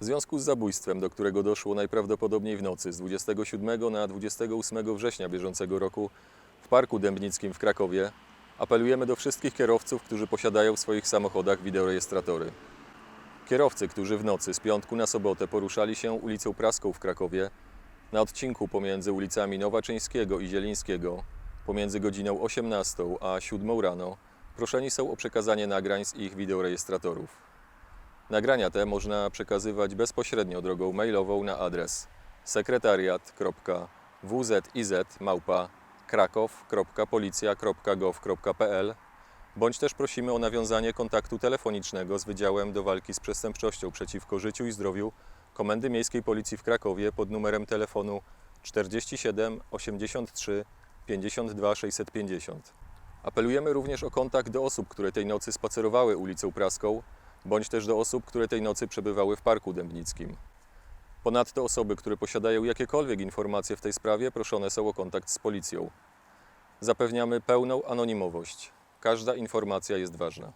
W związku z zabójstwem, do którego doszło najprawdopodobniej w nocy z 27 na 28 września bieżącego roku w Parku Dębnickim w Krakowie, apelujemy do wszystkich kierowców, którzy posiadają w swoich samochodach wideorejestratory. Kierowcy, którzy w nocy z piątku na sobotę poruszali się ulicą Praską w Krakowie, na odcinku pomiędzy ulicami Nowaczyńskiego i Zielińskiego, pomiędzy godziną 18 a 7 rano, proszeni są o przekazanie nagrań z ich wideorejestratorów. Nagrania te można przekazywać bezpośrednio drogą mailową na adres sekretariat.wz.iz.krakow.policja.gov.pl bądź też prosimy o nawiązanie kontaktu telefonicznego z Wydziałem do Walki z Przestępczością przeciwko Życiu i Zdrowiu Komendy Miejskiej Policji w Krakowie pod numerem telefonu 47 83 52 650. Apelujemy również o kontakt do osób, które tej nocy spacerowały ulicą Praską, bądź też do osób, które tej nocy przebywały w Parku Dębnickim. Ponadto osoby, które posiadają jakiekolwiek informacje w tej sprawie, proszone są o kontakt z policją. Zapewniamy pełną anonimowość. Każda informacja jest ważna.